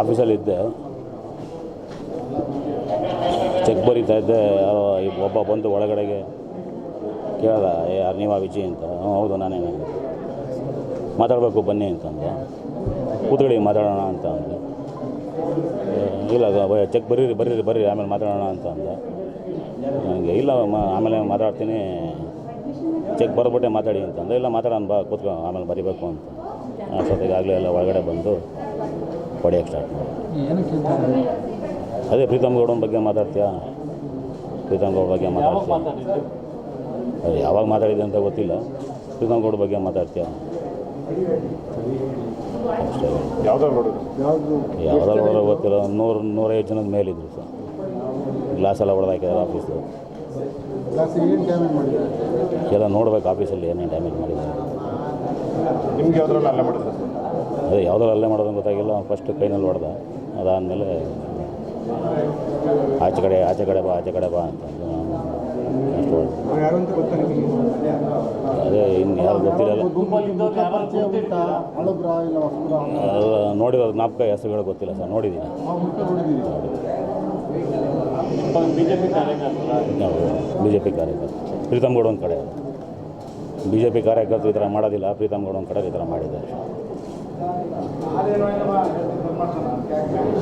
ಆಫೀಸಲ್ಲಿ ಇದ್ದೆ ಚೆಕ್ ಬರೀತಾ ಇದ್ದೆ ಒಬ್ಬ ಬಂದು ಒಳಗಡೆಗೆ ಕೇಳ್ದ "ಏ, ಯಾರು ನೀವಾ ವಿಜಯ್ ಅಂತ? "ಹ್ಞೂ, ಹೌದು ನಾನೇನೆ ಮಾತಾಡಬೇಕು ಬನ್ನಿ ಅಂತಂದೆ ಕೂತ್ಕೊಳ್ಳಿ ಮಾತಾಡೋಣ ಅಂತ ಅಂದೆ. "ಏ, ಇಲ್ಲ ಚೆಕ್ ಬರೀರಿ ಬರೀರಿ ಬರ್ರಿ ಆಮೇಲೆ ಮಾತಾಡೋಣ ಅಂತ ಅಂದೆ. ನನಗೆ ಇಲ್ಲ ಆಮೇಲೆ ಮಾತಾಡ್ತೀನಿ. ಚೆಕ್ ಬರ್ಬಿಟ್ಟೆ ಮಾತಾಡಿ ಅಂತಂದೆ ಇಲ್ಲ ಮಾತಾಡೋಣ ಬಾ ಕೂತ್ಕೊ ಆಮೇಲೆ ಬರೀಬೇಕು ಅಂತ ಅಷ್ಟೊತ್ತಿಗೆ ಆಗಲೇ ಎಲ್ಲ ಒಳಗಡೆ ಬಂದು ಹೊಡೆಯೋಕ್ಕೆ ಸ್ಟಾರ್ಟ್ ಮಾಡಿ. ಅದೇ ಪ್ರೀತಮ್ ಗೌಡನ ಬಗ್ಗೆ ಮಾತಾಡ್ತೀಯಾ? ಪ್ರೀತಮ್ ಗೌಡ ಬಗ್ಗೆ ಮಾತಾಡ್ತೀಯ? ಅದು ಯಾವಾಗ ಮಾತಾಡಿದೆ ಅಂತ ಗೊತ್ತಿಲ್ಲ. ಪ್ರೀತಮ್ ಗೌಡ ಬಗ್ಗೆ ಮಾತಾಡ್ತೀಯ? ಅಷ್ಟೇ. ಯಾವ್ದಾರು ಯಾವ್ದಾದ್ರು ಗೊತ್ತಿಲ್ಲ. ನೂರು ನೂರೈವತ್ತು ಜನದ ಮೇಲಿದ್ರು ಸರ್. ಗ್ಲಾಸ್ ಎಲ್ಲ ಹೊಡೆದಾಕಿದ್ದಾರೆ ಆಫೀಸು ಎಲ್ಲ ನೋಡ್ಬೇಕು ಆಫೀಸಲ್ಲಿ ಏನೇನು ಡ್ಯಾಮೇಜ್ ಮಾಡಿದ್ದಾರೆ ನಿಮ್ಗೆ ಯಾವ್ದ್ರಲ್ಲಿ ಅಲ್ಲ ಮಾಡಿದ್ರು ಸರ್? ಅದೇ ಯಾವುದ್ರಲ್ಲಿ ಅಲ್ಲೇ ಮಾಡೋದು ಗೊತ್ತಾಗಿಲ್ಲ. ಫಸ್ಟ್ ಕೈನಲ್ಲಿ ಹೊಡೆದ. ಅದಾದಮೇಲೆ ಆಚೆ ಕಡೆ ಆಚೆ ಕಡೆ ಬಾ, ಆಚೆ ಕಡೆ ಬಾ ಅಂತ ಅಂದು ಇನ್ನು ಯಾರು ಗೊತ್ತಿರಲ್ಲ. ಅಲ್ಲ ನೋಡಿರೋದು ನಾಪಕ ಹೆಸರುಗಳು ಗೊತ್ತಿಲ್ಲ ಸರ್, ನೋಡಿದ್ದೀನಿ. ಬಿ ಜೆ ಪಿ ಕಾರ್ಯಕರ್ತ ಪ್ರೀತಮ್ ಗೌಡ ಒಂದು ಕಡೆ. ಬಿ ಜೆ ಪಿ ಕಾರ್ಯಕರ್ತರು ಈ ಥರ ಮಾಡೋದಿಲ್ಲ. ಪ್ರೀತಮ್ ಗೌಡ ಒಂದು ಕಡೆ ಈ ಥರ ಮಾಡಿದ್ದಾರೆ. よろしくお願いします。